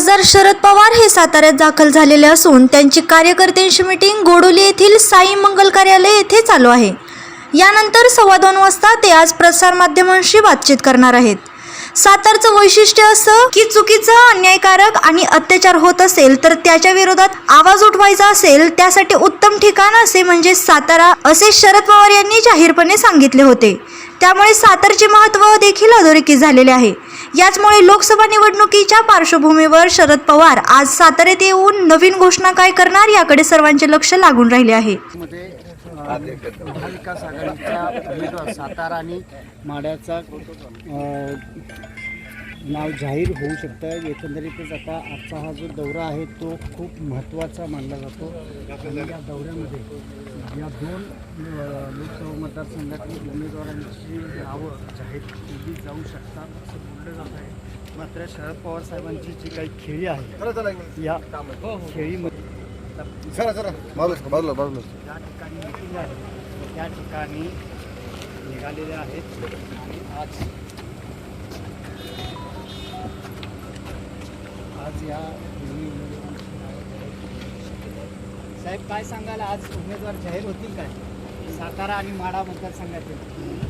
खासदार शरद पवार हे साताऱ्यात दाखल झालेले असून त्यांची कार्यकर्त्यांची मिटिंग गोडोली येथील साई मंगल कार्यालय येथे चालू आहे. यानंतर सव्वा दोन वाजता ते आज प्रसारमाध्यमांशी बातचीत करणार आहेत. सातारचं वैशिष्ट्य असं की चुकीचं अन्यायकारक आणि अत्याचार होत असेल तर त्याच्या विरोधात आवाज उठवायचा असेल त्यासाठी उत्तम ठिकाण असे म्हणजे सातारा असे शरद पवार यांनी जाहीरपणे सांगितले होते. त्यामुळे सातारचे महत्त्व देखील अधोरेखित झालेले आहे. याचमुळे लोकसभा निवडणुकीच्या पार्श्वभूमीवर शरद पवार आज साताऱ्यात येऊन नवीन घोषणा काय करणार याकडे सर्वांचे लक्ष लागून राहिले आहे. महाविकास आघाडीचा उमेदवार सातारा आणि माड्याचा नाव जाहीर होऊ शकतं एकंदरीतच आता आजचा हा जो दौरा आहे तो खूप महत्त्वाचा मानला जातो. आणि या दौऱ्यामध्ये या दोन लोकसभा मतदारसंघातील उमेदवारांची नावं जाहीर केली जाऊ शकतात असं बोललं जात आहे. मात्र शरद पवार साहेबांची जी काही खेळी आहे या खेळीमध्ये चला चला. बाजूला बाजूला बाजूला. ज्या ठिकाणी मिटिंग आहे त्या ठिकाणी निघालेले आहेत. आणि आज आज या साहेब काय सांगाल? आज उमेदवार जाहीर होतील काय? सातारा आणि माडा मतदारसंघातील.